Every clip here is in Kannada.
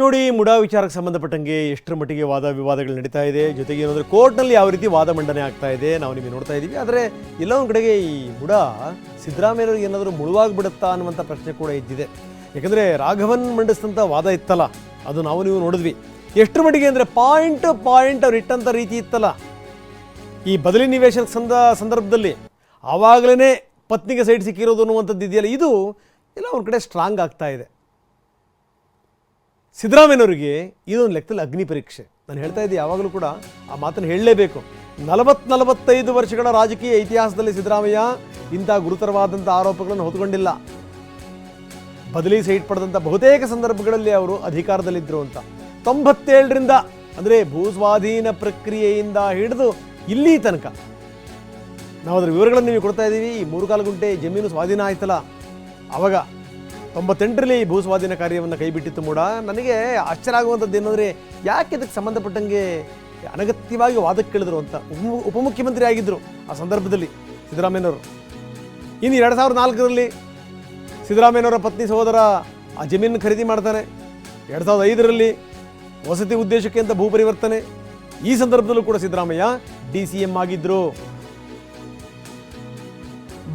ನೋಡಿ, ಮುಡಾ ವಿಚಾರಕ್ಕೆ ಸಂಬಂಧಪಟ್ಟಂಗೆ ಎಷ್ಟರ ಮಟ್ಟಿಗೆ ವಾದ ವಿವಾದಗಳು ನಡೀತಾ ಇದೆ. ಜೊತೆಗೆ ಏನಾದರೂ ಕೋರ್ಟ್ನಲ್ಲಿ ಯಾವ ರೀತಿ ವಾದ ಮಂಡನೆ ಆಗ್ತಾ ಇದೆ, ನಾವು ನಿಮಗೆ ನೋಡ್ತಾ ಇದ್ದೀವಿ ಆದರೆ ಎಲ್ಲ ಒಂದು ಕಡೆಗೆ ಈ ಮುಡಾ ಸಿದ್ದರಾಮಯ್ಯವ್ರಿಗೆ ಏನಾದರೂ ಮುಳುವಾಗ್ಬಿಡುತ್ತಾ ಅನ್ನುವಂಥ ಪ್ರಶ್ನೆ ಕೂಡ ಇದ್ದಿದೆ ಯಾಕಂದರೆ ರಾಘವನ್ ಮಂಡಿಸಿದಂಥ ವಾದ ಇತ್ತಲ್ಲ, ಅದು ನಾವು ನೀವು ನೋಡಿದ್ವಿ. ಎಷ್ಟರ ಮಟ್ಟಿಗೆ ಅಂದರೆ ಪಾಯಿಂಟ್ ಪಾಯಿಂಟ್ ಅವ್ರು ಇಟ್ಟಂಥ ರೀತಿ ಇತ್ತಲ್ಲ. ಈ ಬದಲಿ ನಿವೇಶನ ಸಂದ ಸಂದರ್ಭದಲ್ಲಿ ಆವಾಗಲೇ ಪತ್ನಿಗೆ ಸೈಡ್ ಸಿಕ್ಕಿರೋದು ಅನ್ನುವಂಥದ್ದು ಇದೆಯಲ್ಲ ಇದು ಎಲ್ಲ ಒಂದು ಕಡೆ ಸ್ಟ್ರಾಂಗ್ ಆಗ್ತಾ ಇದೆ. ಸಿದ್ದರಾಮಯ್ಯನವರಿಗೆ ಇದೊಂದು ಲೆಕ್ಕದಲ್ಲಿ ಅಗ್ನಿ ಪರೀಕ್ಷೆ. ನಾನು ಹೇಳ್ತಾ ಇದ್ದೆ ಯಾವಾಗಲೂ ಕೂಡ ಆ ಮಾತನ್ನು ಹೇಳಲೇಬೇಕು. ನಲವತ್ತು ನಲವತ್ತೈದು ವರ್ಷಗಳ ರಾಜಕೀಯ ಇತಿಹಾಸದಲ್ಲಿ ಸಿದ್ದರಾಮಯ್ಯ ಇಂಥ ಗುರುತರವಾದಂಥ ಆರೋಪಗಳನ್ನು ಹೊತ್ಕೊಂಡಿಲ್ಲ. ಬದಲಿ ಸೈಟ್ ಪಡೆದಂಥ ಬಹುತೇಕ ಸಂದರ್ಭಗಳಲ್ಲಿ ಅವರು ಅಧಿಕಾರದಲ್ಲಿದ್ದರು ಅಂತ. ತೊಂಬತ್ತೇಳರಿಂದ ಅಂದರೆ ಭೂಸ್ವಾಧೀನ ಪ್ರಕ್ರಿಯೆಯಿಂದ ಹಿಡಿದು ಇಲ್ಲಿ ತನಕ. ನಾವು ಅದರ ವಿವರಗಳನ್ನು ನೀವು ಕೊಡ್ತಾ ಇದ್ದೀವಿ. ಈ ಮೂರು ಕಾಲು ಗುಂಟೆ ಜಮೀನು ಸ್ವಾಧೀನ ಆಯ್ತಲ್ಲ. ಅವಾಗ ತೊಂಬತ್ತೆಂಟರಲ್ಲಿ ಭೂ ಸ್ವಾಧೀನ ಕಾರ್ಯವನ್ನು ಕೈಬಿಟ್ಟಿತ್ತು ಮೂಡ. ನನಗೆ ಆಶ್ಚರ್ಯ ಆಗುವಂಥದ್ದು ಏನಂದರೆ, ಯಾಕೆ ಇದಕ್ಕೆ ಸಂಬಂಧಪಟ್ಟಂಗೆ ಅನಗತ್ಯವಾಗಿ ವಾದಕ್ಕೆ ಕೇಳಿದ್ರು ಅಂತ ಉಪ, ಉಪಮುಖ್ಯಮಂತ್ರಿ ಆಗಿದ್ದರು ಆ ಸಂದರ್ಭದಲ್ಲಿ ಸಿದ್ದರಾಮಯ್ಯನವರು. ಇನ್ನು ಎರಡು ಸಾವಿರದ ನಾಲ್ಕರಲ್ಲಿ ಸಿದ್ದರಾಮಯ್ಯನವರ ಪತ್ನಿ ಸಹೋದರ ಆ ಜಮೀನು ಖರೀದಿ ಮಾಡ್ತಾರೆ ಎರಡು ಸಾವಿರದ ಐದರಲ್ಲಿ ವಸತಿ ಉದ್ದೇಶಕ್ಕೆ ಅಂತ ಭೂ ಪರಿವರ್ತನೆ. ಈ ಸಂದರ್ಭದಲ್ಲೂ ಕೂಡ ಸಿದ್ದರಾಮಯ್ಯ ಡಿ ಸಿ ಎಂ ಆಗಿದ್ದರು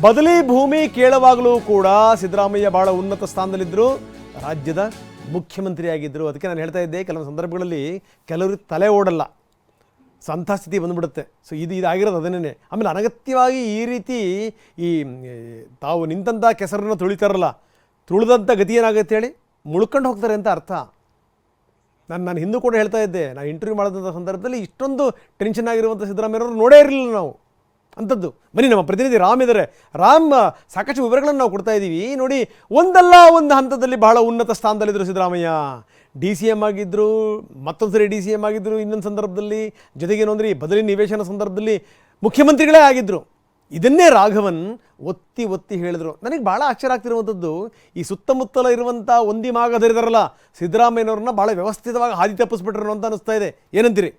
ಬದಲಿ ಭೂಮಿ ಕೇಳುವಾಗಲೂ ಕೂಡ ಸಿದ್ದರಾಮಯ್ಯ ಬಹಳ ಉನ್ನತ ಸ್ಥಾನದಲ್ಲಿದ್ದರು. ರಾಜ್ಯದ ಮುಖ್ಯಮಂತ್ರಿಯಾಗಿದ್ದರು. ಅದಕ್ಕೆ ನಾನು ಹೇಳ್ತಾ ಇದ್ದೆ, ಕೆಲವು ಸಂದರ್ಭಗಳಲ್ಲಿ ಕೆಲವರು ತಲೆ ಓಡಲ್ಲ. ಸೊ ಸ್ಥಿತಿ ಬಂದುಬಿಡುತ್ತೆ. ಸೊ ಇದು ಇದಾಗಿರೋದು ಅದನ್ನೇ ಆಮೇಲೆ ಅನಗತ್ಯವಾಗಿ ಈ ರೀತಿ ಈ ತಾವು ನಿಂತಂಥ ಕೆಸರನ್ನು ತುಳಿತಾರಲ್ಲ ತುಳಿದಂಥ ಗತಿ ಏನಾಗುತ್ತೆ ಹೇಳಿ? ಮುಳ್ಕೊಂಡು ಹೋಗ್ತಾರೆ ಅಂತ ಅರ್ಥ. ನಾನು ನಾನು ಹಿಂದೂ ಕೂಡ ಹೇಳ್ತಾ ಇದ್ದೆ. ನಾನು ಇಂಟರ್ವ್ಯೂ ಮಾಡಿದಂಥ ಸಂದರ್ಭದಲ್ಲಿ ಇಷ್ಟೊಂದು ಟೆನ್ಷನ್ ಆಗಿರುವಂಥ ಸಿದ್ದರಾಮಯ್ಯವರು ನೋಡೇ ಇರಲಿಲ್ಲ ನಾವು. ಅಂಥದ್ದು ಬನ್ನಿ, ನಮ್ಮ ಪ್ರತಿನಿಧಿ ರಾಮ್ ಇದ್ದಾರೆ ರಾಮ್, ಸಾಕಷ್ಟು ವಿವರಗಳನ್ನು ನಾವು ಕೊಡ್ತಾ ಇದ್ದೀವಿ ನೋಡಿ, ಒಂದಲ್ಲ ಒಂದು ಹಂತದಲ್ಲಿ ಬಹಳ ಉನ್ನತ ಸ್ಥಾನದಲ್ಲಿದ್ದರು ಸಿದ್ದರಾಮಯ್ಯ ಡಿ ಸಿ ಎಂ ಆಗಿದ್ದರು ಮತ್ತೊಂದು ಸರಿ ಡಿ ಸಿ ಎಂ ಆಗಿದ್ದರು ಇನ್ನೊಂದು ಸಂದರ್ಭದಲ್ಲಿ. ಜೊತೆಗೇನು ಅಂದರೆ ಈ ಬದಲಿ ನಿವೇಶನ ಸಂದರ್ಭದಲ್ಲಿ ಮುಖ್ಯಮಂತ್ರಿಗಳೇ ಆಗಿದ್ದರು ಇದನ್ನೇ ರಾಘವನ್ ಒತ್ತಿ ಒತ್ತಿ ಹೇಳಿದರು. ನನಗೆ ಭಾಳ ಆಶ್ಚರ್ಯ ಆಗ್ತಿರುವಂಥದ್ದು ಈ ಸುತ್ತಮುತ್ತಲ ಇರುವಂಥ ಒಂದಿ ಮಾಗದರಿದಾರಲ್ಲ ಸಿದ್ದರಾಮಯ್ಯನವ್ರನ್ನ ಭಾಳ ವ್ಯವಸ್ಥಿತವಾಗಿ ಹಾದಿ ತಪ್ಪಿಸ್ಬಿಟ್ರು ಅಂತ ಅನಿಸ್ತಾ ಇದೆ. ಏನಂತೀರಿ?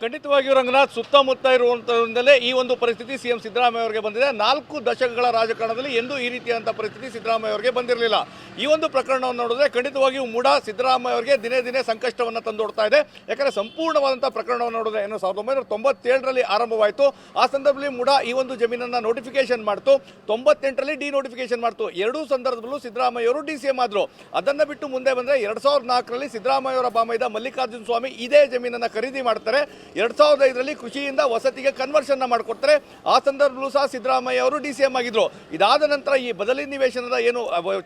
ಖಂಡಿತವಾಗಿಯೂ ರಂಗನಾಥ್ ಸುತ್ತಮುತ್ತ ಇರುವಂಥದ್ರಿಂದಲೇ ಈ ಒಂದು ಪರಿಸ್ಥಿತಿ ಸಿಎಂ ಸಿದ್ದರಾಮಯ್ಯ ಅವರಿಗೆ ಬಂದಿದೆ. ನಾಲ್ಕು ದಶಕಗಳ ರಾಜಕಾರಣದಲ್ಲಿ ಎಂದೂ ಈ ರೀತಿಯಾದಂಥ ಪರಿಸ್ಥಿತಿ ಸಿದ್ದರಾಮಯ್ಯ ಅವರಿಗೆ ಬಂದಿರಲಿಲ್ಲ. ಈ ಒಂದು ಪ್ರಕರಣವನ್ನು ನೋಡಿದ್ರೆ ಖಂಡಿತವಾಗಿಯೂ ಮೂಡ ಸಿದ್ದರಾಮಯ್ಯ ಅವರಿಗೆ ದಿನೇ ದಿನೇ ಸಂಕಷ್ಟವನ್ನು ತಂದೊಡ್ತಾ ಇದೆ. ಯಾಕಂದರೆ ಸಂಪೂರ್ಣವಾದಂಥ ಪ್ರಕರಣವನ್ನು ನೋಡಿದ್ರೆ ಏನು ಸಾವಿರದ ಒಂಬೈನೂರ ತೊಂಬತ್ತೇಳರಲ್ಲಿ ಆರಂಭವಾಯಿತು. ಆ ಸಂದರ್ಭದಲ್ಲಿ ಮೂಡ ಈ ಒಂದು ಜಮೀನನ್ನು ನೋಟಿಫಿಕೇಶನ್ ಮಾಡ್ತು. ತೊಂಬತ್ತೆಂಟರಲ್ಲಿ ಡಿ ನೋಟಿಫಿಕೇಶನ್ ಮಾಡ್ತು. ಎರಡೂ ಸಂದರ್ಭದಲ್ಲೂ ಸಿದ್ದರಾಮಯ್ಯ ಅವರು ಡಿ ಸಿ ಎಂ ಆದರು. ಅದನ್ನು ಬಿಟ್ಟು ಮುಂದೆ ಬಂದರೆ ಎರಡು ಸಾವಿರದ ನಾಲ್ಕರಲ್ಲಿ ಸಿದ್ದರಾಮಯ್ಯ ಅವರ ಬಾಮೈದ ಮಲ್ಲಿಕಾರ್ಜುನ ಸ್ವಾಮಿ ಇದೇ ಜಮೀನನ್ನು ಖರೀದಿ ಮಾಡ್ತಾರೆ. ಎರಡು ಸಾವಿರದ ಐದರಲ್ಲಿ ಕೃಷಿಯಿಂದ ವಸತಿಗೆ ಕನ್ವರ್ಷನ್ ಮಾಡಿಕೊಡ್ತಾರೆ ಆ ಸಂದರ್ಭದಲ್ಲೂ ಸಹ ಸಿದ್ದರಾಮಯ್ಯ ಅವರು ಡಿ ಸಿ ಎಂ ಆಗಿದ್ರು. ಇದಾದ ನಂತರ ಈ ಬದಲಿ ನಿವೇಶನದ ಏನು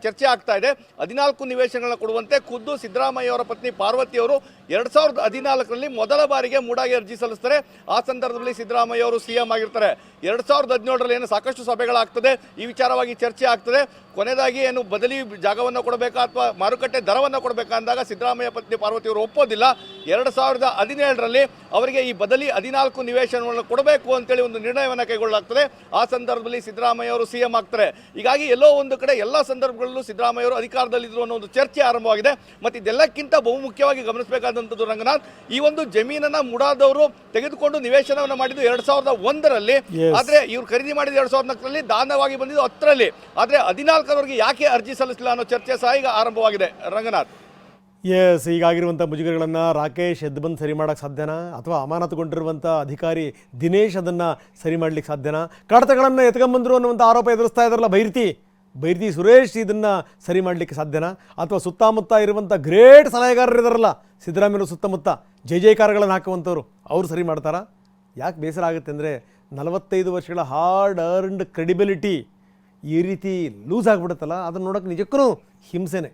ಚರ್ಚೆ ಆಗ್ತಾ ಇದೆ. ಹದಿನಾಲ್ಕು ನಿವೇಶನಗಳನ್ನ ಕೊಡುವಂತೆ ಖುದ್ದು ಸಿದ್ದರಾಮಯ್ಯ ಅವರ ಪತ್ನಿ ಪಾರ್ವತಿ ಅವರು ಎರಡು ಸಾವಿರದ ಹದಿನಾಲ್ಕರಲ್ಲಿ ಮೊದಲ ಬಾರಿಗೆ ಮೂಡಾಗಿ ಅರ್ಜಿ ಸಲ್ಲಿಸ್ತಾರೆ. ಆ ಸಂದರ್ಭದಲ್ಲಿ ಸಿದ್ದರಾಮಯ್ಯ ಅವರು ಸಿ ಎಂ ಆಗಿರ್ತಾರೆ. ಎರಡು ಸಾವಿರದ ಹದಿನೇಳರಲ್ಲಿ ಏನು ಸಾಕಷ್ಟು ಸಭೆಗಳಾಗ್ತದೆ. ಈ ವಿಚಾರವಾಗಿ ಚರ್ಚೆ ಆಗ್ತದೆ. ಕೊನೆಯದಾಗಿ ಏನು ಬದಲಿ ಜಾಗವನ್ನು ಕೊಡಬೇಕಾ ಅಥವಾ ಮಾರುಕಟ್ಟೆ ದರವನ್ನು ಕೊಡಬೇಕಾ ಅಂದಾಗ ಸಿದ್ದರಾಮಯ್ಯ ಪತ್ನಿ ಪಾರ್ವತಿ ಅವರು ಒಪ್ಪೋದಿಲ್ಲ. ಎರಡು ಸಾವಿರದ ಹದಿನೇಳರಲ್ಲಿ ಅವರಿಗೆ ಈ ಬದಲಿ ಹದಿನಾಲ್ಕು ನಿವೇಶನವನ್ನು ಕೊಡಬೇಕು ಅಂತೇಳಿ ಒಂದು ನಿರ್ಣಯವನ್ನು ಕೈಗೊಳ್ಳಲಾಗ್ತದೆ. ಆ ಸಂದರ್ಭದಲ್ಲಿ ಸಿದ್ದರಾಮಯ್ಯ ಅವರು ಸಿ ಎಂ ಆಗ್ತಾರೆ. ಹೀಗಾಗಿ ಎಲ್ಲೋ ಒಂದು ಕಡೆ ಎಲ್ಲ ಸಂದರ್ಭಗಳಲ್ಲೂ ಸಿದ್ದರಾಮಯ್ಯ ಅವರು ಅಧಿಕಾರದಲ್ಲಿದ್ದರು ಅನ್ನೋ ಒಂದು ಚರ್ಚೆ ಆರಂಭವಾಗಿದೆ. ಮತ್ತು ಇದೆಲ್ಲಕ್ಕಿಂತ ಬಹುಮುಖ್ಯವಾಗಿ ಗಮನಿಸಬೇಕಾದಂಥದ್ದು ರಂಗನಾಥ್ ಈ ಒಂದು ಜಮೀನನ್ನು ಮುಡಾದವರು ತೆಗೆದುಕೊಂಡು ನಿವೇಶನವನ್ನು ಮಾಡಿದ್ದು ಎರಡು ಸಾವಿರದ ಒಂದರಲ್ಲಿ. ಆದರೆ ಇವರು ಖರೀದಿ ಮಾಡಿದ ಎರಡು ಸಾವಿರದ ನಾಲ್ಕರಲ್ಲಿ ದಾನವಾಗಿ ಬಂದಿದ್ದು ಹತ್ತರಲ್ಲಿ. ಆದರೆ ಹದಿನಾಲ್ಕರವರೆಗೆ ಯಾಕೆ ಅರ್ಜಿ ಸಲ್ಲಿಸಲಿಲ್ಲ ಅನ್ನೋ ಚರ್ಚೆ ಸಹ ಈಗ ಆರಂಭವಾಗಿದೆ. ರಂಗನಾಥ್. ಎಸ್ ಈಗಾಗಿರುವಂಥ ಮುಜುಗರಗಳನ್ನು ರಾಕೇಶ್ ಎದ್ದು ಬಂದು ಸರಿ ಮಾಡೋಕ್ಕೆ ಸಾಧ್ಯನಾ? ಅಥವಾ ಅಮಾನತುಗೊಂಡಿರುವಂಥ ಅಧಿಕಾರಿ ದಿನೇಶ್ ಅದನ್ನು ಸರಿ ಮಾಡಲಿಕ್ಕೆ ಸಾಧ್ಯನಾ? ಕಡತಗಳನ್ನು ಎತ್ಕೊಂಬಂದರು ಅನ್ನುವಂಥ ಆರೋಪ ಎದುರಿಸ್ತಾ ಇದ್ದಾರಲ್ಲ ಬೈರ್ತಿ. ಬೈರ್ತಿ ಸುರೇಶ್ ಇದನ್ನು ಸರಿ ಮಾಡಲಿಕ್ಕೆ ಸಾಧ್ಯನಾ? ಅಥವಾ ಸುತ್ತಮುತ್ತ ಇರುವಂಥ ಗ್ರೇಟ್ ಸಲಹೆಗಾರರು ಇದಾರಲ್ಲ ಸಿದ್ದರಾಮಯ್ಯರು ಸುತ್ತಮುತ್ತ ಜೈ ಜೈಕಾರಗಳನ್ನು ಹಾಕುವಂಥವ್ರು ಅವರು ಸರಿ ಮಾಡ್ತಾರಾ? ಯಾಕೆ ಬೇಸರ ಆಗುತ್ತೆ ಅಂದರೆ ನಲವತ್ತೈದು ವರ್ಷಗಳ ಹಾರ್ಡ್ ಅರ್ನ್ಡ್ ಕ್ರೆಡಿಬಿಲಿಟಿ ಈ ರೀತಿ ಲೂಸ್ ಆಗಿಬಿಡುತ್ತಲ್ಲ, ಅದನ್ನು ನೋಡೋಕ್ಕೆ ನಿಜಕ್ಕೂ ಹಿಂಸೆನೇ.